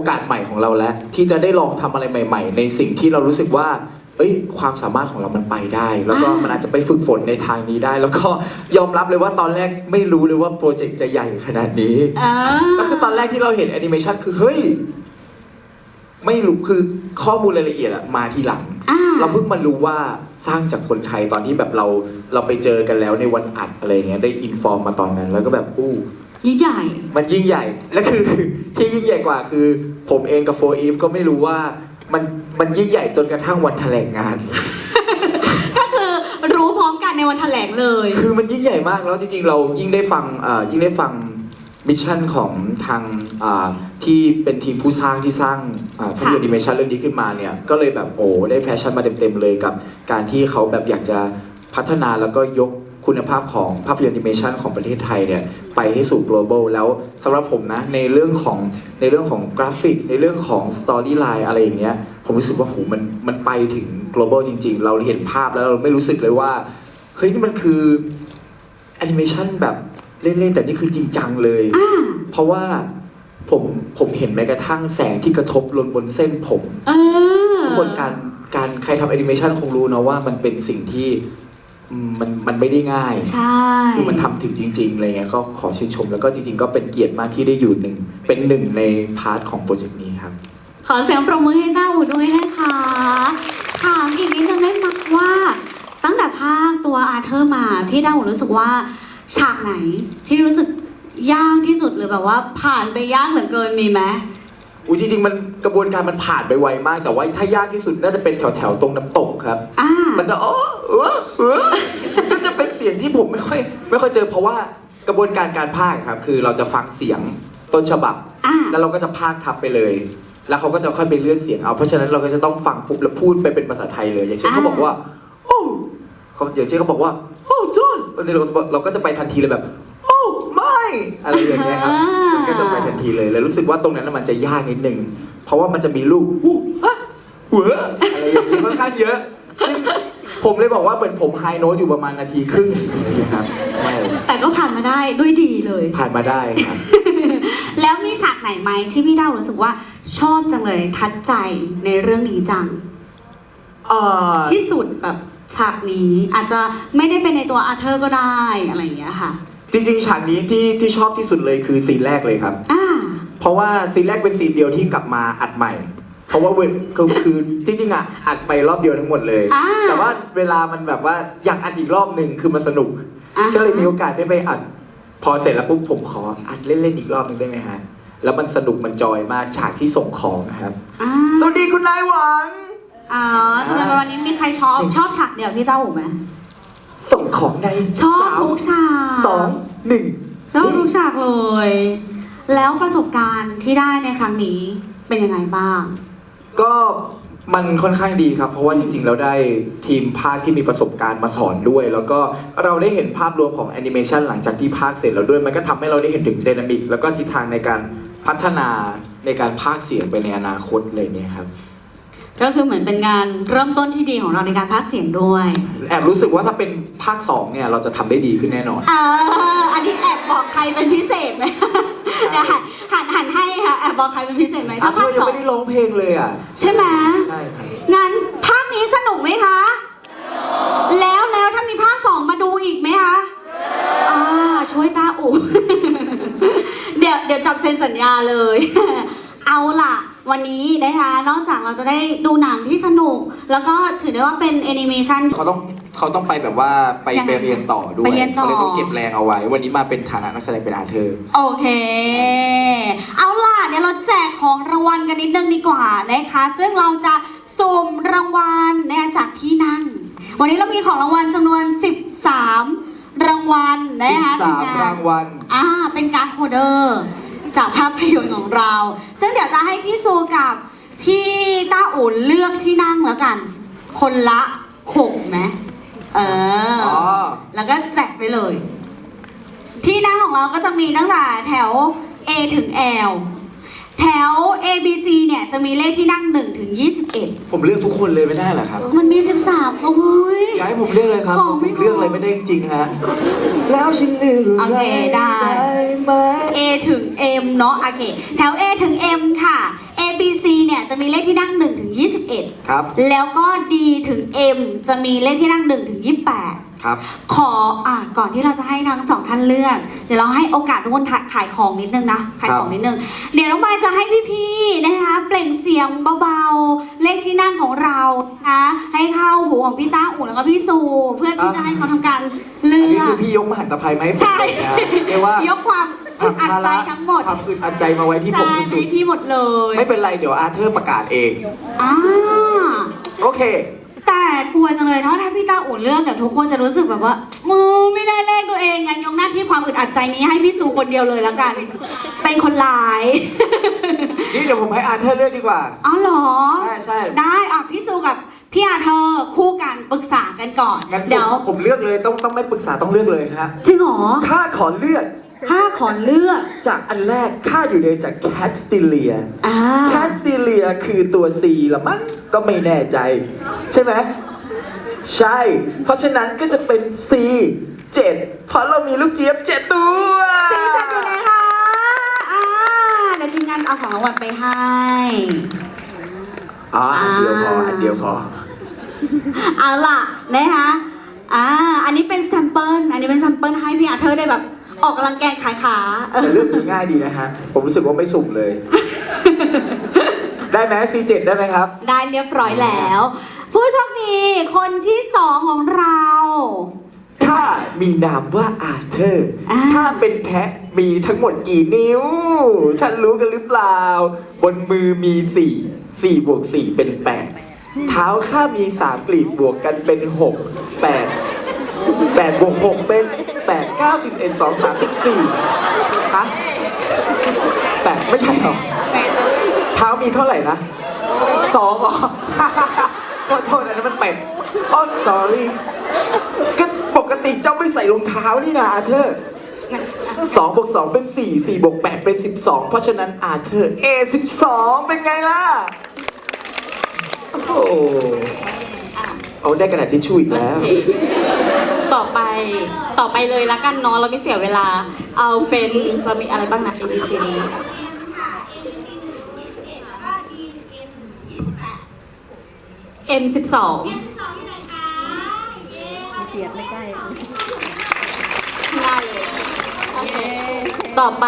อกาสใหม่ของเราแล้ว ที่จะได้ลองทำอะไรใหม่ ๆ ในสิ่งที่เรารู้สึกว่าเอ้ยความสามารถของเรามันไปได้ แล้วก็อ่ามัมันอาจจะไปฝึกฝนในทางนี้ได้ แล้วก็ยอมรับเลยว่าตอนแรกไม่รู้เลยว่าโปรเจกต์จะใหญ่ขนาดนี้อ่าแล้วคือตอนแรกที่เราเห็นแอนิเมชันคือเฮ้ยไม่รู้คือข้อมูลรายละเอียดอะมาทีหลังอ่าเราเพิ่งมารู้ว่าสร้างจากคนไทยตอนที่แบบเราเราไปเจอกันแล้วในวันอัดอะไรเงี้ยได้อินฟอร์มมาตอนนั้น แล้วก็แบบอู้ ยิ่งใหญ่ มันยิ่งใหญ่ และคือ ที่ยิ่งใหญ่กว่าคือ ผมเองกับโฟอีฟก็ไม่รู้ว่ามันมันยิ่งใหญ่จนกระทั่งวันแถลงงาน ก็คือรู้พร้อมกันในวันแถลงเลย คือมันยิ่งใหญ่มากแล้วจริงๆ เรายิ่งได้ฟังเอ่อยิ่งได้ฟังมิชชั่นของทางอ่าที่เป็นทีมผู้สร้างที่สร้างอ่าภาพยนตร์แอนิเมชันเรื่องนี้ขึ้นมาเนี่ยก็เลยแบบโอ้ได้แฟชั่นมาเต็มๆเลยกับ การที่เขาแบบอยากจะพัฒนาแล้วก็ยกคุณภาพของภาพยนตร์แอนิเมชันของประเทศไทยเนี่ย ไปให้สู่ global แล้วสำหรับผมนะ ในเรื่องของในเรื่องของกราฟิก ในเรื่องของ storyline อะไรอย่างเงี้ยผมรู้สึกว่าโหมันมันไปถึง global จริง ๆ เราเห็นภาพแล้วเราไม่รู้สึกเลยว่าเฮ้ยนี่มันคือแอนิเมชันแบบเล่นๆแต่นี่คือจริงจังเลยอ่าเพราะว่าผมผมเห็นแม้กระทั่งแสงที่กระทบลนบนเส้นผมเออทุกคนการการใครทำแอนิเมชันคงรู้นะว่ามันเป็นสิ่งที่อื มมันมันไม่ได้ง่าย ใช่ คือมันทำถึงจริงๆอะไรเงี้ยก็ขอชื่นชม แล้วก็จริงๆ ก็เป็นเกียรติมากที่ได้อยู่หนึ่งเป็นหนึ่งในพาร์ทของโปรเจกต์นี้ครับ ขอเสียงปรบมือให้ต้าอูด้วยนะคะถามอีกนิดนึงได้ไหมว่า ตั้งแต่ภาคตัวอาเธอร์มาพี่ต้าอูรู้สึกว่าฉากไหนที่รู้สึกยากที่สุดหรือแบบว่าผ่านไปยากเหลือเกินมีไหม อุ้ยจริงๆมันกระบวนการมันผ่านไปไวมาก แต่ว่าถ้ายากที่สุดน่าจะเป็นแถวๆตรงน้ำตกครับ อ่า มันจะอ๋อเออเออก็จะเป็นเสียงที่ผมไม่ค่อยไม่ค่อยเจอเพราะว่ากระบวนการการพากย์ครับ คือเราจะฟังเสียงต้นฉบับ อ่า แล้วเราก็จะพากย์ทับไปเลย แล้วเขาก็จะค่อยไปเลื่อนเสียงเอาเพราะฉะนั้นเราก็จะต้องฟังปุ๊บแล้วพูดไปเป็นภาษาไทยเลย อย่างเช่นเขาบอกว่าโอ้เขาอย่างเช่นเขาบอกว่าโอ้จอห์นอันนี้เราก็จะเราก็จะไปทันทีเลยแบบ โอ้ไม่อะไรอย่างเงี้ยครับมัน ก็จะไปทันทีเลยแล้วรู้สึกว่าตรงนั้นนะมันจะยากนิดนึงเพราะว่ามันจะมีลูกอู้ฮะหัวอะไรอย่างนี้ค่อนข้างเยอะซึ่งผมเลยบอกว่าเหมือนผมไฮโน้ตอยู่ประมาณนาทีครึ่งอะไรอย่างเงี้ยครับใช่แต่ก็ผ่านมาได้ด้วยดีเลย ผ่านมาได้ครับ แล้วมีฉากไหนไหมที่พี่ดาวรู้สึกว่าชอบจังเลยทัดใจในเรื่องนี้จังเอ่อที่สุดแบบฉากนี้อาจจะไม่ได้เป็นในตัวอาเธอร์ก็ได้อะไรอย่างเงี้ยค่ะ จริงๆฉากนี้ที่ที่ชอบที่สุดเลยคือซีนแรกเลยครับ อ่า เพราะว่าซีนแรกเป็นซีนเดียวที่กลับมาอัดใหม่ เพราะว่าเวคือคือจริงๆอะอัดไปรอบเดียวทั้งหมดเลย อ่าแต่ว่าเวลามันแบบว่าอยากอัดอีกรอบหนึ่งคือมันสนุก อ่าก็เลยมีโอกาสได้ไปอัด พอเสร็จแล้วปุ๊บผมขออัดเล่นๆอีกรอบหนึงได้ไหมฮะแล้วมันสนุกมันจอยมากฉากที่ส่งของนะครับ อ่าสวัสดีคุณนายหวัง อ๋อจนในวันนี้มีใครชอบชอบฉากเดียวพี่เต้าหูไหม ส่งของในชอบสามทุกฉากสองหนึ่งชอบทุกฉากเลย แล้วประสบการณ์ที่ได้ในครั้งนี้เป็นยังไงบ้าง ก็มันค่อนข้างดีครับ เพราะว่าจริงๆเราได้ทีมภาคที่มีประสบการณ์มาสอนด้วย แล้วก็เราได้เห็นภาพรวมของแอนิเมชันหลังจากที่ภาคเสร็จแล้วด้วย มันก็ทำให้เราได้เห็นถึงไดนามิก แล้วก็ทิศทางในการพัฒนาในการภาคเสียงไปในอนาคตเลยเนี่ยครับ ก็คือเหมือนเป็นงานเริ่มต้นที่ดีของเราในการพากย์เสียงด้วยแอบรู้สึกว่าถ้าเป็นภาคสองเนี่ยเราจะทำได้ดีขึ้นแน่นอนอ่าอันนี้แอบบอกใครเป็นพิเศษไหมเดี๋ยวหันหันหันให้ค่ะแอบบอกใครเป็นพิเศษไหมอะถ้าเธภาอคยัสงองไม่ได้ร้องเพลงเลยอะ ใช่ไหม ใช่ครับงั้นภาคนี้สนุกไหมคะ แล้วแล้วถ้ามีภาคสองมาดูอีกไหมคะอ่าช่วยตาอู เดี๋ยวเดี๋ยวจับเซ็นสัญญาเลย เอาล่ะ วันนี้นะคะนอกจากเราจะได้ดูหนังที่สนุก แล้วก็ถือได้ว่าเป็นแอนิเมชัน เขาต้องเขาต้องไปแบบว่าไปยังไงไปเรียนต่อด้วยไปเรียนต่อเขาเลยต้องเก็บแรงเอาไว้ วันนี้มาเป็นฐานะนักแสดงเป็นอาเธอร์ โอเค เอาล่ะเดี๋ยวเราแจกของรางวัลกันนิดนึงดีกว่านะคะ ซึ่งเราจะสุ่มรางวัลนะคะจากที่นั่ง วันนี้เรามีของรางวัลจำนวน 13 รางวัลนะคะสามทีงนรางวัล อ่า เป็นการดโฮลเดอร์ จากภาพยนตร์ของเรา ซึ่งเดี๋ยวจะให้พี่ซูกับพี่ต้าอุ่นเลือกที่นั่งแล้วกัน คนละหกไหมเอออ๋อแล้วก็แจกไปเลย ที่นั่งของเราก็จะมีตั้งแต่แถว A ถึง L แถว A B C เนี่ยจะมีเลขที่นั่ง1ถึง21 ผมเลือกทุกคนเลยไม่ได้เหรอครับมันมี 13 โอ้ยอยากให้ผมเลือกเลยครับ ของไม่ผมเลือกอะไรไม่ได้จริงๆฮะ แล้วฉันเลือกโอเคได้ ไหม A ถึง M เนาะโอเค แถว A ถึง M ค่ะมีเลขที่นั่ง1ถึง21 ครับ แล้วก็ D ถึง M จะมีเลขที่นั่ง1ถึง28 ครับ ขออะก่อนที่เราจะให้ทั้งสองท่านเลือก เดี๋ยวเราให้โอกาสทุกคนถ่ายขายของนิดนึงนะขายของนิดนึง เดี๋ยวน้องบายจะให้พี่ๆนะคะ เปล่งเสียงเบาๆ เลขที่นั่งของเรานะให้เข้าหูของพี่ต้าอู่แล้วก็พี่ซูเพื่อที่จะให้เขาทำการเลือันนี้อคืกอพี่ยกมหันตภัยมาให้ผมใช่เลยนะเรียกว่ายกความอึดอัดใจทั้งหมดความอึดอัดใจมาไว้ที่ผมใช่สุให้ดพี่หมดเลยๆไม่เป็นไรเดี๋ยวอาร์เธอร์ประกาศเอง อ่า โอเค แต่กลัวจังเลยเพราะถ้าพี่ต้าอุ่น เลือกเดี๋ยวทุกคนจะรู้สึกแบบว่า มือไม่ได้เลขตัวเองงั้นยกหน้าที่ความอึดอัดใจนี้ให้พี่ซูคนเดียวเลยแล้วกัน เป็นคนร้าย นี่เดี๋ยวผมให้อาร์เธอร์เลือกดีกว่าอ๋อเหรอ ใช่ใช่ได้อะพี่ซูกับพี่อาเธอร์คู่กันปรึกษากันก่อน งั้นเดี๋ยวผมผมเลือกเลยต้องต้องไม่ปรึกษาต้องเลือกเลยฮะจริงเหรอถ้าขอเลือกถ้าขอเลือกจากอันแรกข้าอยู่ในจากแคสติเลีย อ่าแคสติเลียคือตัว C ละมั้งก็ไม่แน่ใจ ใช่ไหม ใช่ เพราะฉะนั้นก็จะเป็น C 7เพราะเรามีลูกเจี๊ยบ7ตัวสีจัดอยู่ไหนคะอ่าเดี๋ยวทีมงานเอาของรางวัลไปให้อ๋ออันเดียวพออันเดียวพอ เอาล่ะนะคะอ่าอันนี้เป็นแซมเปิลอันนี้เป็นแซมเปิลให้พี่อาเธอร์ได้แบบ ออกกำลังแกงขายขาเออแต่เรื่องนี้ง่ายดีนะฮะ ผมรู้สึกว่าไม่สุ่มเลย ได้ไหม C7 ได้ไหมครับ ได้เรียบร้อยแล้ว ผู้โชค ดีคนที่สองของเราถ้ามีนามว่าอาเธอร์อ่าถ้าเป็นแพะมีทั้งหมดกี่นิ้ว ท่านรู้กันหรือเปล่า บนมือมีสี่สี่บวกสี่เป็นแปดเท้าข้ามีสามกลีบบวกกันเป็นหกแปดแปดบวกหกเป็นแปดเก้าสิบเอ็ดสองสามสิบสี่ฮะแปดไม่ใช่หรอ เท้ามีเท่าไหร่นะสองเหรอ ขอโทษอันนั้นมันเป็ดอ๋อ sorry ก็ปกติเจ้าไม่ใส่รองเท้านี่นะอาเธอร์สองบวกสองเป็นสี่สี่บวกแปดเป็นสิบสองเพราะฉะนั้นอาเธอร์เอสิบสองเป็นไงล่ะ โอ้โหเอาได้กระดาษทิชชู่อีกแล้ว ต่อไปต่อไปเลยละกันเนาะเราไม่เสียเวลา เอาเป็นเรามีอะไรบ้างนะ A B C D M สิบสองเฉียดไม่ใกล้ง่ายเลยโอเคต่อไป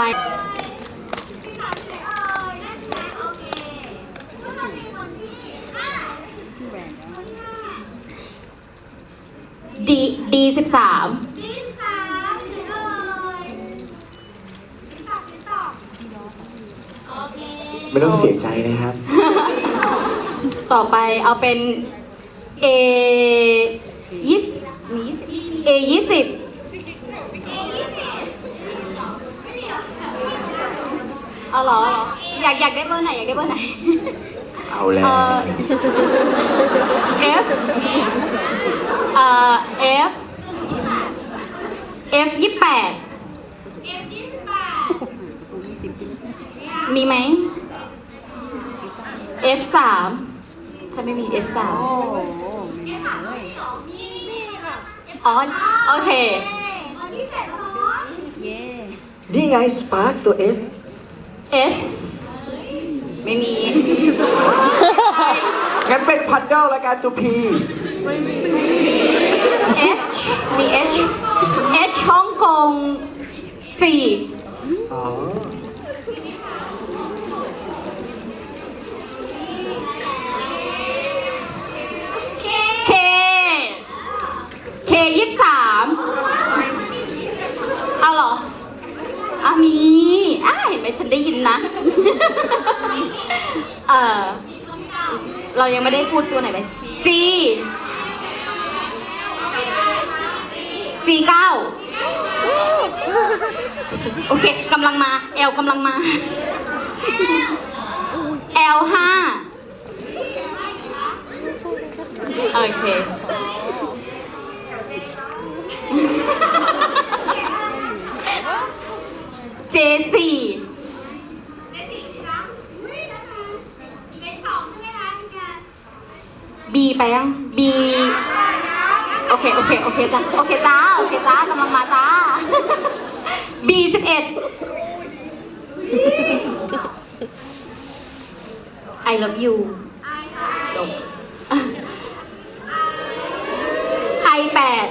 D D สิบสามไม่ต้องเสียใจนะครับ ต่อไปเอาเป็น A ยี่สิบมียี่สิบ A ยี่สิบเอาเหรอเอาเหรอ อยากอยากได้เบอร์ไหนอยากได้เบอร์ไหน เอาแล้ว เอ่อ F เอ่อ F F ยี่แปดกูยี่สิบมีไหม F สาม ถ้าไม่มี F สามโอ้โหไม่มาเลยอ๋อโอเค เย้นี่ไงสปาร์ k ตัว S S ไม่มี งั้นเป็นพันเดิลแล้วกันตัว P H มี H H ฮ่องกงสี่อ๋อ ยี่สามเอาเหรออะมีอะเห็นไหมฉันได้ยินนะ เออเรายังไม่ได้พูดตัวไหนไป G G เก้าโอเคกำลังมา L กำลังมา L ห้าโอเค J สี่ B ไปยัง B โอเค โอเค โอเคจ้าโอเคจ้า โอเคจ้ากำลังมาจ้า B สิบเอ็ด I love you จบ I แปด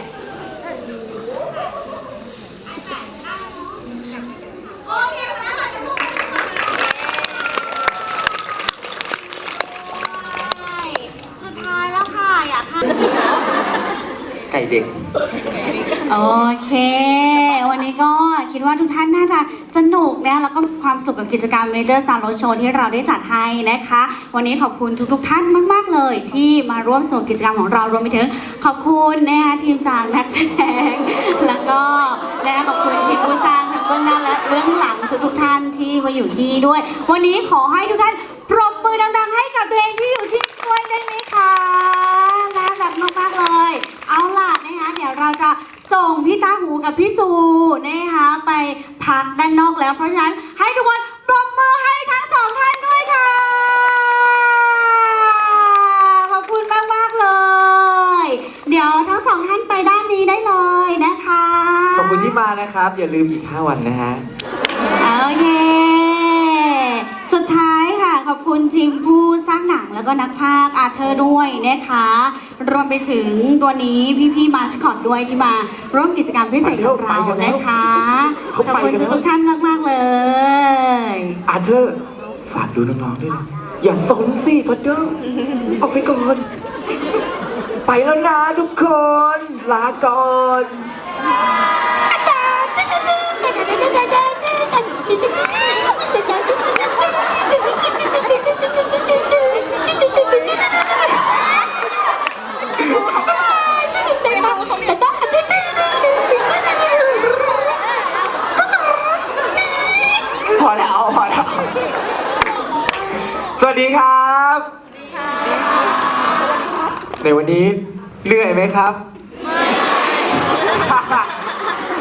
สุดท้ายแล้วค่ะ อยากให้ ไก่เด็ก โอเค วันนี้ก็คิดว่าทุกท่านน่าจะสนุกนะแล้วก็มีความสุข กิจกรรม Major Star Road Show ที่เราได้จัดให้นะคะ วันนี้ขอบคุณทุก ๆ ท่านมาก ๆ เลยที่มาร่วมสนุกกิจกรรมของเรารวมไปถึง ขอบคุณนะคะทีมจากนักแสดง แล้วก็นะคะขอบคุณทีมผู้สร้างทั้งเบื้องหน้าและเบื้องหลังทุกๆท่านที่มาอยู่ที่นี่ด้วย วันนี้ขอให้ทุกท่านปรบมือดังๆ ให้กับตัวเองที่อยู่ที่นี่ด้วยได้ไหมคะน่ารักมากๆเลย เอาล่ะนะคะเดี๋ยวเราจะส่งพี่ตาหูกับพี่สูนะคะไปพักด้านนอกแล้วเพราะฉะนั้นให้ทุกคน ปรบมือให้ทั้งสองท่านด้วยค่ะ ขอบคุณมากมากๆเลย เดี๋ยวทั้งสองท่านไปด้านนี้ได้เลยนะคะ ขอบคุณที่มานะครับ อย่าลืมอีก 5 วันนะฮะ โอเค สุดท้ายค่ะ ขอบคุณทีมผู้สร้างหนัง แล้วก็นักพากย์อาร์เธอร์ด้วยนะคะ รวมไปถึงตัวนี้พี่ๆมาสคอตด้วยที่มาร่วมกิจกรรมพิเศษกับเราไปกันแล้วนะคะเขาขอบไปคุณกันแล้วทุกๆท่านมากๆเลยอาเธอร์ฝากดูน้องๆด้วยนะอย่าสนสิพัดเดอร์ออกไปก่อน ไปแล้วนะทุกคน ลาก่อนพ ในวันนี้เหนื่อยไหมครับ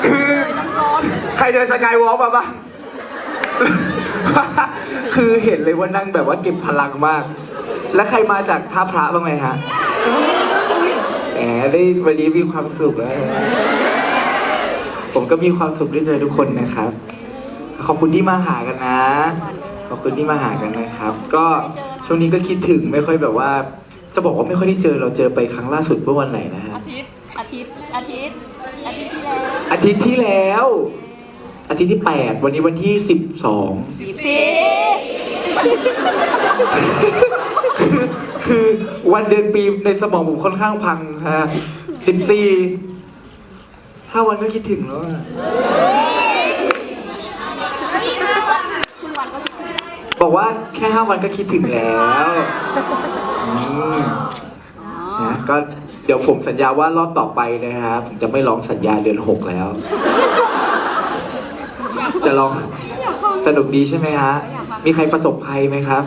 คือใครเดินสกายวอล์กมาบ้าง คือเห็นเลยว่านั่งแบบว่าเก็บพลังมาก แล้วใครมาจากท่าพระบ้างไหมฮะแหมได้วันนี้มีความสุขแล้ว ผมก็มีความสุขได้เจอทุกคนนะครับ ขอบคุณที่มาหากันนะ ขอบคุณที่มาหากันนะครับ ก็ช่วงนี้ก็คิดถึงไม่ค่อยแบบว่า จะบอกว่าไม่ค่อยได้เจอเราเจอไปครั้งล่าสุดเมื่อวันไหนนะฮะอาทิตย์ อาทิตย์ อาทิตย์ อาทิตย์ที่แล้วอาทิตย์ที่แล้ว อาทิตย์ที่แปดวันนี้วันที่สิบสองสิบคือคือวันเดือนปีในสมองผมค่อนข้างพังฮะสิบสี่ห้าวันก็คิดถึงแล้วอะคุณวันก็คิดถึงบอกว่าแค่ห้าวันก็คิดถึงแล้วอืม นะก็เดี๋ยวผมสัญญาว่ารอบต่อไปนะครับผมจะไม่ร้องสัญญาเดือนหกแล้ว จะลองสนุกดีใช่ไหมฮะ มีใครประสบภัยไหมครับ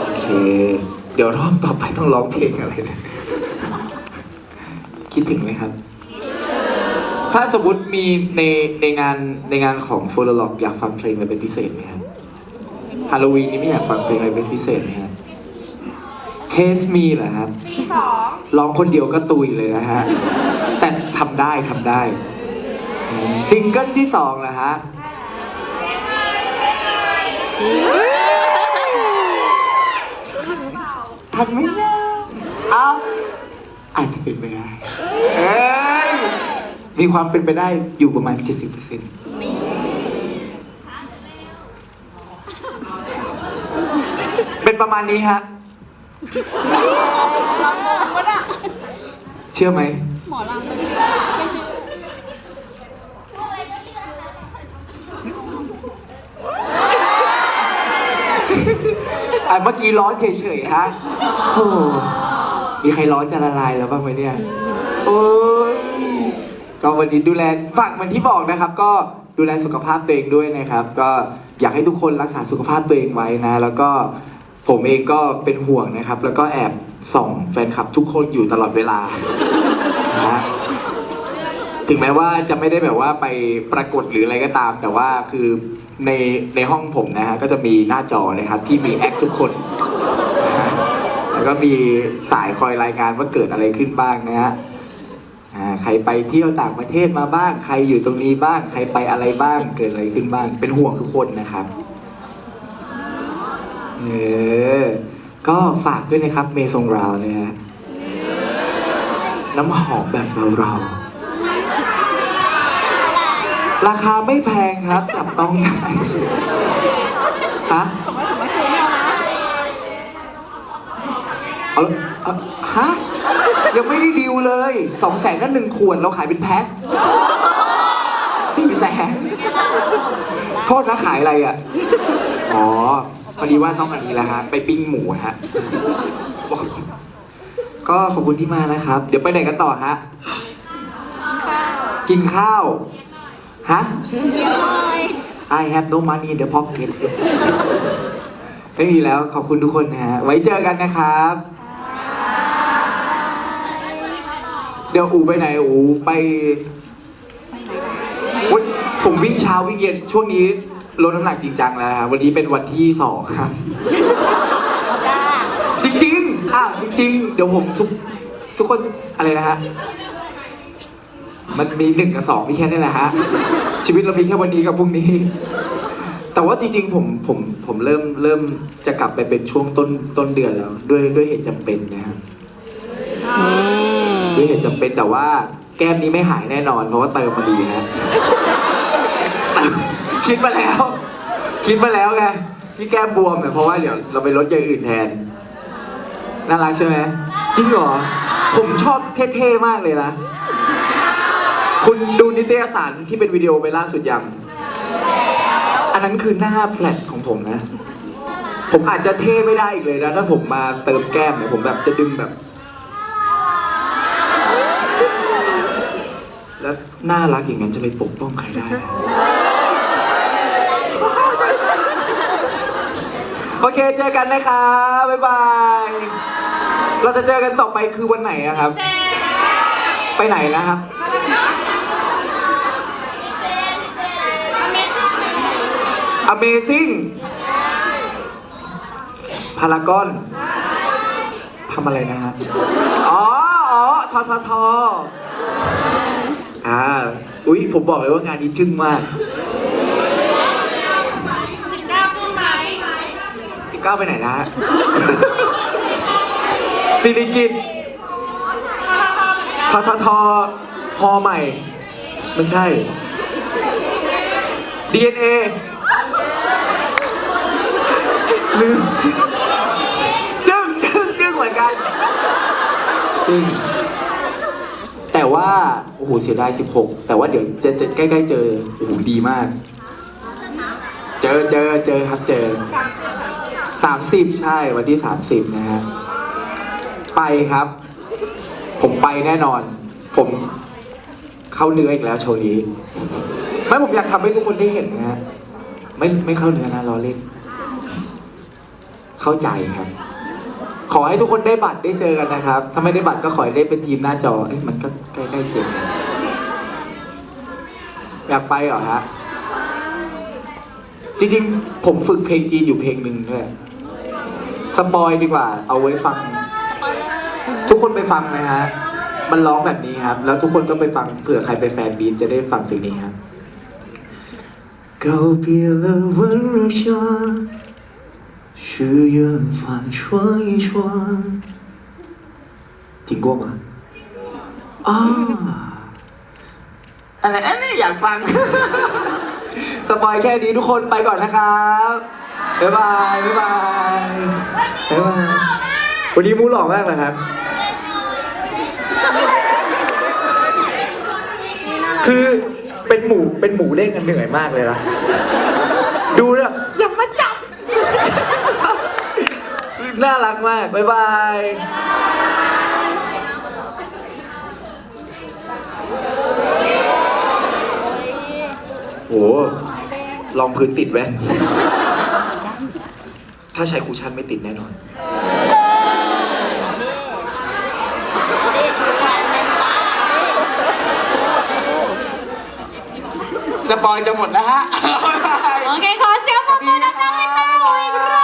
โอเค เดี๋ยวรอบต่อไปต้องร้องเพลงอะไรนะคิดถึงไหมครับ ถ้าสมมติมีในในงานในงานของโฟลล็อกอยากฟังเพลงอะไรเป็นพิเศษไหมครับฮาโลวีนนี้ไม่อยากฟังเพลงอะไรเป็นพิเศษไหมครับ เทสมีเหรอครับร้องคนเดียวก็ตุยเลยนะฮะ แต่ทำได้ทำได้อืมซิงเกิลที่สองเหรอฮะ ทันไหมเอ้าอาจจะเป็นไปได้เอ้ยมีความเป็นไปได้อยู่ประมาณ 70%เป็นประมาณนี้ฮะ เชื่อไหม หมอลำอะเมื่อกี้ร้อนเฉยๆฮะโอ้มีใครร้อนจะละลายแล้วบ้างไหมเนี่ย โอ้ยก็วันนี้ดูแลฝากเหมันที่บอกนะครับ ก็ดูแลสุขภาพตัวเองด้วยนะครับ ก็อยากให้ทุกคนรักษาสุขภาพตัวเองไว้นะ แล้วก็ ผมเองก็เป็นห่วงนะครับ แล้วก็แอบส่องแฟนคลับทุกคนอยู่ตลอดเวลานะฮะถึงแม้ว่าจะไม่ได้แบบว่าไปปรากฏหรืออะไรก็ตาม แต่ว่าคือในในห้องผมนะฮะก็จะมีหน้าจอนะครับที่มีแอคทุกคนนะฮะแล้วก็มีสายคอยรายงานว่าเกิดอะไรขึ้นบ้างนะฮะอ่าใครไปเที่ยวต่างประเทศมาบ้าง ใครอยู่ตรงนี้บ้าง ใครไปอะไรบ้างเกิดอะไรขึ้นบ้าง เป็นห่วงทุกคนนะครับ เออ ก็ฝากด้วยนะครับเมซงราวนะฮะน้ำหอมแบบเราๆราคาไม่แพงครับ จับต้องได้ฮะเอาเอาฮะ ยังไม่ได้ดีลเลยสองแสนก็หนึ่งขวดเราขายเป็นแพ็คสี่แสนโทษนะขายอะไรอะ อ๋อ อดีว่าต้องอันนี้แหละฮะไปปิ้งหมูฮะ ก็ขอบคุณที่มานะครับ เดี๋ยวไปไหนกันต่อฮะ กินข้าว ฮะ I have no money in the pocket ไม่มีแล้วขอบคุณทุกคนนะฮะ ไว้เจอกันนะครับ เดี๋ยวอูไปไหนอูไปวันผมวิ่งเช้าวิ่งเย็นช่วงนี้ ลดน้ำหนักจริงจังแล้วครับวันนี้เป็นวันที่สองครับจริงๆ อะจริง ๆ เดี๋ยวผมทุกทุกคนอะไรนะฮะ มันมีหนึ่งกับสองมีแค่นี้แหละฮะ ชีวิตเรามีแค่วันนี้กับพรุ่งนี้ แต่ว่าจริงๆ ผมผมผมเริ่มเริ่มจะกลับไปเป็นช่วงต้นต้นเดือนแล้ว ด้วยด้วยเหตุจำเป็นนะครับด้วยเหตุจำเป็นแต่ว่าแก้มนี้ไม่หายแน่นอน เพราะว่าเติมมาดีฮะ คิดมาแล้ว คิดมาแล้วไงที่แก้บวมเนี่ยเพราะว่าเดี๋ยวเราไปลดอย่างอื่นแทน น่ารักใช่ไหมจริงเหรอ ผมชอบเท่ๆมากเลยนะ คุณดูนิตยสารที่เป็นวิดีโอไปล่าสุดยัง อันนั้นคือหน้าแฟลตของผมนะ ผมอาจจะเท่ไม่ได้อีกเลยนะ ถ้าผมมาเติมแก้มเนี่ยผมแบบจะดึงแบบ แล้วน่ารักอย่างนั้นจะไปปกป้องใครได้นะ โอเคเจอกันนะคะบ๊ายบาย เราจะเจอกันต่อไปคือวันไหนอะครับ ไปไหนนะครับ Amazing พารากอนทำอะไรนะฮะอ๋ออ๋อทอททอ่า อุ๊ย ผมบอกเลยว่างานนี้จึ้งมาก สิบเก้าวไปไหนนะฮะสิริกิตทททพอใหม่ ไม่ใช่ DNA ลืมจึ้งจึ้งจึ้งเหมือนกันจึ้งแต่ว่า โอ้โห เสียดาย 16 แต่ว่าเดี๋ยวจะจะใกล้ ๆ เจอ โอ้โห ดีมาก เจอเจอเจอครับเจอ 30 ใช่วันที่ 30 นะฮะ ไปครับ ผมไปแน่นอน ผมเข้าเนื้ออีกแล้วโชว์นี้ไม่ผมอยากทำให้ทุกคนได้เห็นนะฮะ ไม่ไม่เข้าเนื้อนะล้อเล่น เข้าใจครับ ขอให้ทุกคนได้บัตรได้เจอกันนะครับ ถ้าไม่ได้บัตรก็ขอให้ได้เป็นทีมหน้าจอเอ้ยมันก็ใกล้ๆเคียงกันอยากไปเหรอฮะ จริงๆ ผมฝึกเพลงจีนอยู่เพลงหนึ่งด้วย สปอยดีกว่า เอาไว้ฟัง ทุกคนไปฟังนะฮะ มันร้องแบบนี้ครับ แล้วทุกคนก็ไปฟังเผื่อใครไปแฟนบีนจะได้ฟังเพลงนี้ครับ告别了温柔乡，去远方闯一闯。听过吗？啊，อะไรอันนี้อยากฟัง สปอยแค่นี้ทุกคนไปก่อนนะครับ บ๊ายบายบ๊ายบายบ๊ายบายวันนี้มูหล่อมากเลยครับ คือเป็นหมูเป็นหมูเด้งกันเหนื่อยมากเลยนะดูเนี่ยอย่ามาจับน่ารักมากบ๊ายบายโหลองพื้นติดแว่น ถ้าใช้คูชั่นไม่ติดแน่นอน สปอยจะหมดแล้วฮะ โอเคขอเสียงปรบมือดังๆให้เต้าอีกรอบ